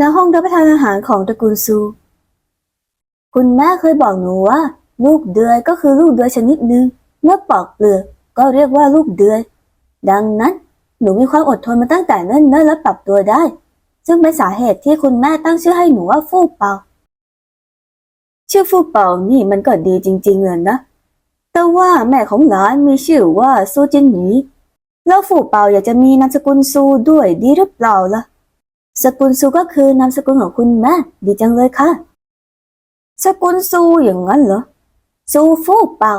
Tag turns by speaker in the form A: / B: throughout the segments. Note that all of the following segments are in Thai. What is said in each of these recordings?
A: ณห้องรับประทานอาหารของตระกูลซู คุณแม่เคยบอกหนูว่า ลูกเดือยก็คือลูกเดือยชนิดหนึ่งเมื่อปอกเปลือกก็เรียกว่าลูกเดือย ดังนั้นหนูมีความอดทนมาตั้งแต่เนิ่นๆและปรับตัวได้ ซึ่งเป็นสาเหตุที่คุณแม่ตั้งชื่อให้หนูว่าฟู่เปา ชื่อฟู่เปานี่มันก็ดีจริงๆเลยนะ แต่ว่าแม่ของหลานมีชื่อว่าซูจินหนีแล้วฟู่เปาอยากจะมีนามสกุลซูด้วยดีหรือเปล่าล่ะ สกุลซูก็คือนามสกุลของคุณแม่ดีจังเลยค่ะ สกุลซูอย่างนั้นเหรอ ซูฟู่เปล่า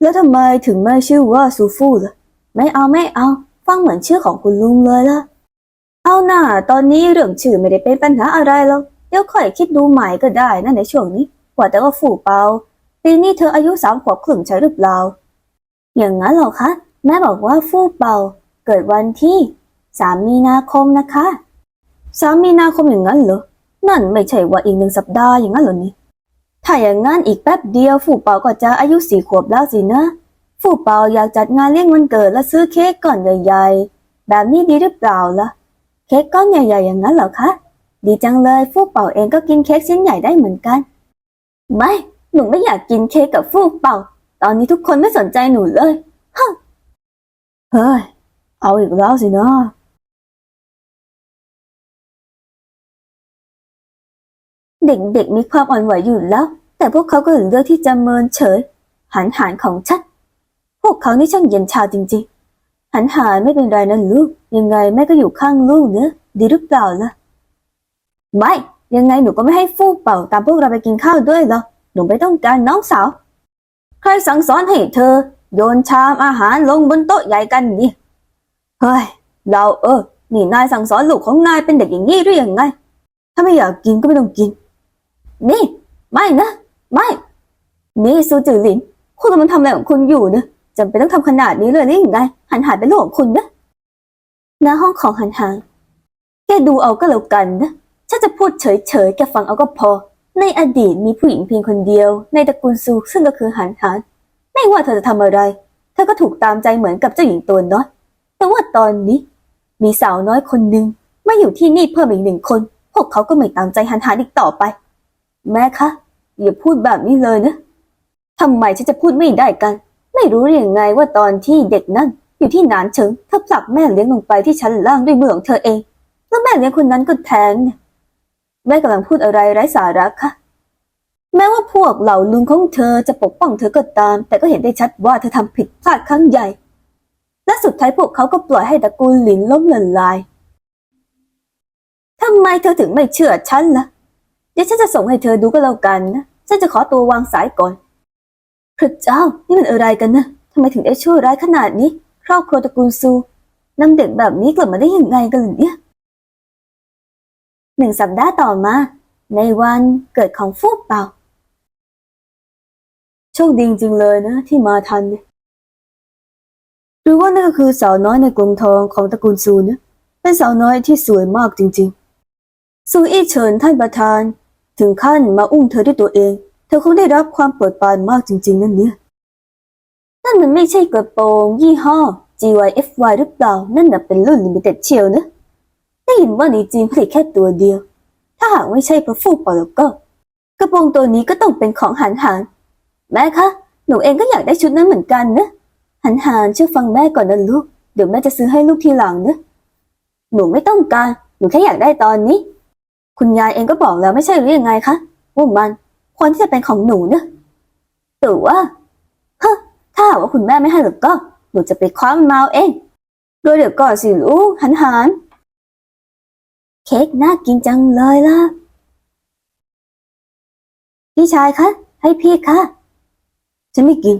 A: แล้วทำไมถึงไม่ชื่อว่าซูฟู่ล่ะ ไม่เอาไม่เอา ฟังเหมือนชื่อของคุณลุงเลยล่ะ เอาหน่าตอนนี้เรื่องชื่อไม่ได้เป็นปัญหาอะไรหรอก เดี๋ยวค่อยคิดดูใหม่ก็ได้นะในช่วงนี้ว่าแต่ว่าฟู่เปาปีนี้เธออายุสามขวบครึ่งใช่หรือเปล่า อย่างนั้นเหรอคะ แม่บอกว่าฟู่เปาเกิดวันที่สามมีนาคมนะคะ สามมีนาคมอย่างนั้นเหรอ นั่นไม่ใช่ว่าอีกหนึ่งสัปดาห์อย่างนั้นเหรอนี่ ถ้าอย่างนั้นอีกแป๊บเดียวฟู่เปาก็จะอายุสี่ขวบแล้วสินะ ฟู่เปาอยากจัดงานเลี้ยงวันเกิดและซื้อเค้กก่อนใหญ่ ๆ แบบนี้ดีหรือเปล่าล่ะ เค้กก้อนใหญ่ ๆ อย่างนั้นเหรอคะ ดีจังเลย ฟู่เปาเองก็กินเค้กชิ้นใหญ่ได้เหมือนกัน ไม่ หนูไม่อยากกินเค้กกับฟู่เปา ตอนนี้ทุกคนไม่สนใจหนูเลย ฮะ เฮ้ย เอาอีกแล้วสินะ เด็กๆมีความอ่อนไหวอยู่แล้ว แต่พวกเขาก็เลือกที่จะเมินเฉย หันหานของฉันพวกเขานี่ช่างเย็นชาจริงๆ หันหานไม่เป็นไรนะลูก ยังไงแม่ก็อยู่ข้างลูกเนอะดีหรือเปล่าล่ะ ไม่ ยังไงหนูก็ไม่ให้ฟู่เป่าตามพวกเราไปกินข้าวด้วยหรอกหนูไม่ต้องการน้องสาว ใครสั่งสอนให้เธอ โยนชามอาหารลงบนโต๊ะใหญ่กันนี่ เฮ้ย เราเออ นี่นายสั่งสอนลูกของนายเป็นเด็กอย่างนี้หรือยังไง ถ้าไม่อยากกินก็ไม่ต้องกิน นี่ ไม่นะ ไม่ นี่ซูจือหลิน คุณกำลังทำอะไรของคุณอยู่นะจำเป็นต้องทำขนาดนี้เลยหรือยังไง หันหายเป็นลูกของคุณนะหน้าห้องของหันหางแกดูเอาก็แล้วกันนะฉันจะพูดเฉยๆ แกฟังเอาก็พอ ในอดีตมีผู้หญิงเพียงคนเดียว ในตระกูลซูซึ่งก็คือหันหานไม่ว่าเธอจะทำอะไร เธอก็ถูกตามใจเหมือนกับเจ้าหญิงตัวน้อย แต่ว่าตอนนี้ มีสาวน้อยคนหนึ่งมาอยู่ที่นี่เพิ่มอีกหนึ่งคน พวกเขาก็ไม่ตามใจหันหานอีกต่อไป แม่คะอย่าพูดแบบนี้เลยนะทำไมฉันจะพูดไม่ได้กัน ไม่รู้หรือยังไงว่าตอนที่เด็กนั่นอยู่ที่นานเฉิงเธอผลักแม่เลี้ยงลงไปที่ชั้นล่างด้วยมือของเธอเอง แล้วแม่เลี้ยงคนนั้นก็แทงแม่กำลังพูดอะไรไร้สาระคะแม้ว่าพวกเหล่าลุงของเธอจะปกป้องเธอก็ตาม แต่ก็เห็นได้ชัดว่าเธอทำผิดพลาดครั้งใหญ่ และสุดท้ายพวกเขาก็ปล่อยให้ตระกูลหลินล้มละลายทำไมเธอถึงไม่เชื่อฉันล่ะ เดี๋ยวฉันจะส่งให้เธอดูก็แล้วกันนะ ฉันจะขอตัววางสายก่อน พระเจ้า นี่มันอะไรกันนะทำไมถึงได้ชั่วร้ายขนาดนี้ ครอบครัวตระกูลซูนำเด็กแบบนี้กลับมาได้ยังไงกันเนี่ยหนึ่งสัปดาห์ต่อมา ในวันเกิดของฟูกเป่า โชคดีจริงเลยนะ ที่มาทันหรือว่านั่นก็คือสาวน้อยในกรงทองของตระกูลซูนะ เป็นสาวน้อยที่สวยมากจริงๆ ซูอี้เฉินท่านประธาน ถึงขั้นมาอุ้มเธอด้วยตัวเอง เธอคงได้รับความโปรดปานมากจริง ๆ นั่นเนี่ยนั่นมันไม่ใช่กระโปรงยี่ห้อ GYFY หรือเปล่า นั่นน่ะเป็นรุ่นลิมิเต็ดเชียวนะ ได้ยินว่าในจีนผลิตแค่ตัวเดียว ถ้าหากไม่ใช่พระฟูกเปล่าแล้วก็ กระโปรงตัวนี้ก็ต้องเป็นของหันหานแม่คะ หนูเองก็อยากได้ชุดนั้นเหมือนกันนะ หันหานเชื่อฟังแม่ก่อนนะลูก เดี๋ยวแม่จะซื้อให้ลูกทีหลังนะ หนูไม่ต้องการ หนูแค่อยากได้ตอนนี้ คุณยายเองก็บอกแล้วไม่ใช่หรือยังไงคะว่ามันควรที่จะเป็นของหนูเนะแต่ว่าฮะถ้าหากว่าคุณแม่ไม่ให้หรอก็ หนูจะไปคว้ามันมาเอาเองโดยเดี๋ยวก่อนสิลูกหันหันเค้กน่ากินจังเลยล่ะ พี่ชายคะ ให้พี่คะฉันไม่กิน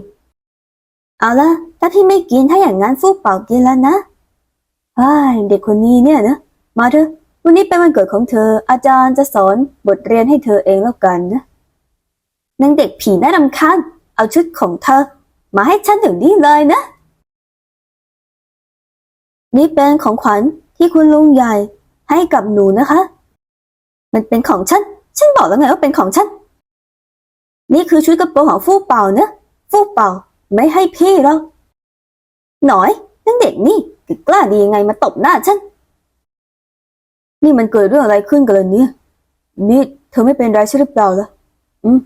A: เอาละถ้าพี่ไม่กินถ้าอย่างนั้นฟูกเป่ากินแล้วนะไอ้ยเด็กคนนี้เนี่ยนะ มาเถอะ วันนี้เป็นวันเกิดของเธอ อาจารย์จะสอนบทเรียนให้เธอเองแล้วกันนะนางเด็กผีน่ารำคาญเอาชุดของเธอ มาให้ฉันถึงนี้เลยนะ นี่เป็นของขวัญที่คุณลุงใหญ่ให้กับหนูนะคะ มันเป็นของฉัน ฉันบอกแล้วไงว่าเป็นของฉัน นี่คือชุดกระโปรงของฟู่เป่านะฟู่เป่าไม่ให้พี่หรอกหน่อยนั่นเด็กนี่กล้าดียังไงมาตบหน้าฉัน นี่มันเกิดเรื่องอะไรขึ้นกันเล่ะเนี่ย นี่เธอไม่เป็นไรใช่หรือเปล่าล่ะ อืม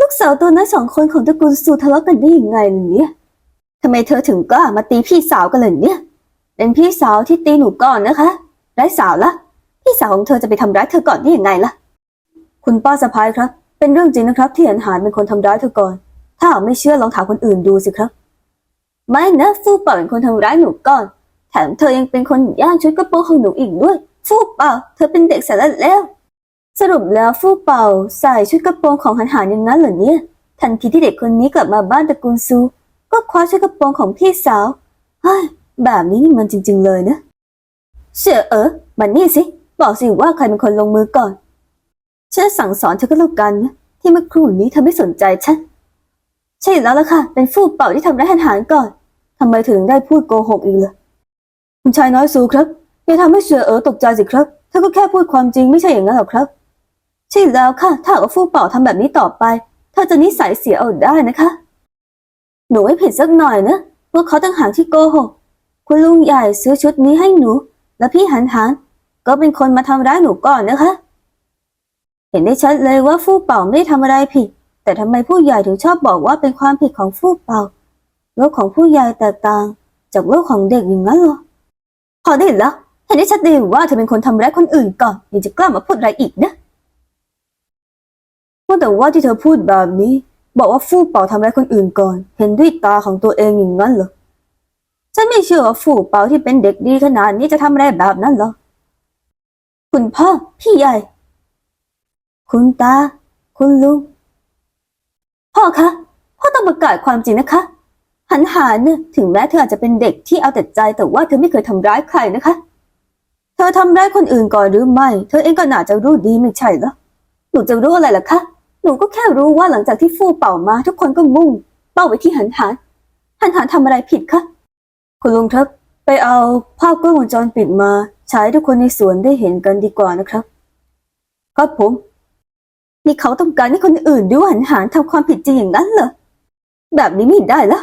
A: ลูกสาวตัวน้อยสองคนของตระกูลซูทะเลาะกันได้ยังไงเนี่ยทำไมเธอถึงกล้ามาตีพี่สาวกันเลยเนี่ย เป็นพี่สาวที่ตีหนูก่อนนะคะไร้สาวละ พี่สาวของเธอจะไปทำร้ายเธอก่อนได้ยังไงล่ะ คุณป้าสะพายครับ เป็นเรื่องจริงนะครับ ที่หันหานเป็นคนทำร้ายเธอก่อน ถ้าไม่เชื่อลองถามคนอื่นดูสิครับ ไม่นะฟูเป่าเป็นคนทำร้ายหนูก่อน แถมเธอยังเป็นคนย่างชุดกระโปรงของหนูอีกด้วย ฟู่เป่า เธอเป็นเด็กสารเลวสรุปแล้วฟู่เป่าใส่ชุดกระโปรงของหันหานอย่างนั้นเหรอเนี่ย ทันทีที่เด็กคนนี้กลับมาบ้านตระกูลซู ก็คว้าชุดกระโปรงของพี่สาวเฮ้ยแบบนี้นี่มันจริง ๆ เลยนะ เชื่อเออมันนี่สิ บอกสิว่าใครเป็นคนลงมือก่อนฉันจะสั่งสอนเธอก็แล้วกันนะที่เมื่อครู่นี้เธอไม่สนใจฉันใช่แล้วล่ะค่ะ เป็นฟู่เป่าที่ทำร้ายหันหานก่อนทำไมถึงได้พูดโกหกอีกล่ะคุณชายน้อยซูครับ อย่าทำให้เสือเอ๋อตกใจสิครับเธอก็แค่พูดความจริงไม่ใช่อย่างนั้นหรอกครับ ใช่แล้วค่ะ ถ้าหากว่าฟู่เป่าทำแบบนี้ต่อไปเธอจะนิสัยเสียเอาได้นะคะ หนูไม่ผิดสักหน่อยนะพวกเขาตั้งหากที่โกหกคุณลุงใหญ่ซื้อชุดนี้ให้หนู แล้วพี่หันหันก็เป็นคนมาทำร้ายหนูก่อนนะคะ เห็นได้ชัดเลยว่าฟู่เป่าไม่ได้ทำอะไรผิด แต่ทำไมผู้ใหญ่ถึงชอบบอกว่าเป็นความผิดของฟู่เป่าโลกของผู้ใหญ่แตกต่าง จากโลกของเด็กอย่างนั้นเหรอพอได้แล้ว เห็นได้ชัดเลยว่าเธอเป็นคนทำร้ายคนอื่นก่อนยังจะกล้ามาพูดอะไรอีกนะว่าแต่ว่าที่เธอพูดแบบนี้ บอกว่าฟู่เป่าทำร้ายคนอื่นก่อน เห็นด้วยตาของตัวเองอย่างนั้นเหรอฉันไม่เชื่อว่าฟู่เป่าที่เป็นเด็กดีขนาดนี้จะทำอะไรแบบนั้นหรอกคุณพ่อพี่ใหญ่ คุณตา คุณลุง พ่อคะ พ่อต้องประกาศความจริงนะคะ หันหาเนี่ยถึงแม้เธออาจจะเป็นเด็กที่เอาแต่ใจแต่ว่าเธอไม่เคยทำร้ายใครนะคะ ธอทำร้ายคนอื่นก่อนหรือไม่ เธอเองก็น่าจะรู้ดีไม่ใช่เหรอ หนูจะรู้อะไรล่ะคะ หนูก็แค่รู้ว่าหลังจากที่ฟู่เป่ามา ทุกคนก็มุ่ง เป้าไปที่หันหานหันหานทำอะไรผิดคะ คุณลุงครับ ไปเอาภาพกล้องวงจรปิดมาใช้ทุกคนในสวนได้เห็นกันดีกว่านะครับ ครับผม นี่เขาต้องการให้คนอื่นดูหันหานทำความผิดจริงอย่างนั้นเหรอ แบบนี้ไม่ได้ละ